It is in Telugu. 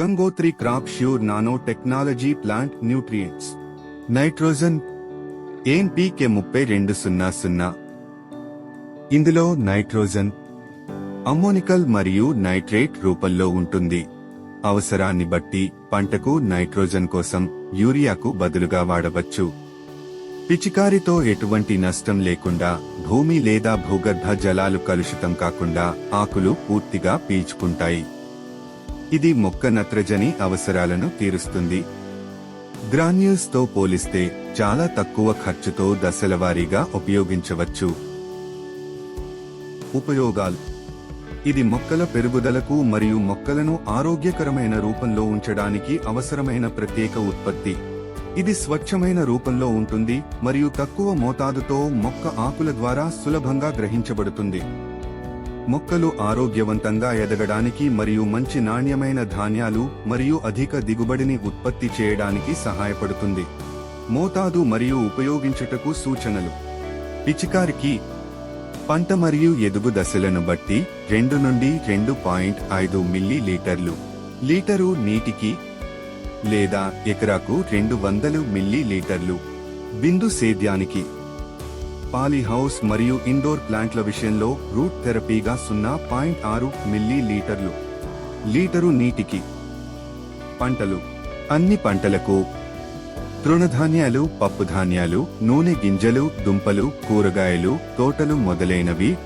Gangotri crop sure nano technology plant nutrients. Nitrogen NPK ముప్పై రెండు సున్నా సున్నా ఇందులో నైట్రోజన్ అమ్మోనికల్ మరియు నైట్రేట్ రూపంలో ఉంటుంది. అవసరాన్ని బట్టి పంటకు నైట్రోజన్ కోసం యూరియాకు బదులుగా వాడవచ్చు. పిచికారితో ఎటువంటి నష్టం లేకుండా భూమి లేదా భూగర్భ జలాలు కలుషితం కాకుండా ఆకులు పూర్తిగా పీల్చుకుంటాయి. ఇది మొక్క నత్రజని అవసరాలను తీరుస్తుంది. గ్రాన్యూస్తో పోలిస్తే చాలా తక్కువ ఖర్చుతో దశలవారీగా ఉపయోగించవచ్చు. ఉపయోగాలు. ఇది మొక్కల పెరుగుదలకు మరియు మొక్కలను ఆరోగ్యకరమైన రూపంలో ఉంచడానికి అవసరమైన ప్రత్యేక ఉత్పత్తి. ఇది స్వచ్ఛమైన రూపంలో ఉంటుంది మరియు తక్కువ మోతాదుతో మొక్క ఆకుల ద్వారా సులభంగా గ్రహించబడుతుంది. మొక్కలు ఆరోగ్యవంతంగా ఎదగడానికి మరియు మంచి నాణ్యమైన ధాన్యాలు మరియు అధిక దిగుబడిని ఉత్పత్తి చేయడానికి సహాయపడుతుంది. మోతాదు మరియు ఉపయోగించుటకు సూచనలు. పిచికారికి పంట మరియు ఎదుగు దశలను బట్టి రెండు నుండి రెండు పాయింట్ ఐదు మిల్లీ లీటర్లు లీటరు నీటికి లేదా ఎకరాకు రెండు వందలు మిల్లీ లీటర్లు బిందు సేద్యానికి పాలీహౌస్ మరియు ఇండోర్ ప్లాంట్ల విషయంలో రూట్ థెరపీగా సున్నా పాయింట్ ఆరు మిల్లీ లీటర్లు లీటరు నీటికి. పంటలు. అన్ని పంటలకు. తృణధాన్యాలు పప్పుధాన్యాలు నూనె గింజలు దుంపలు కూరగాయలు తోటలు మొదలైనవి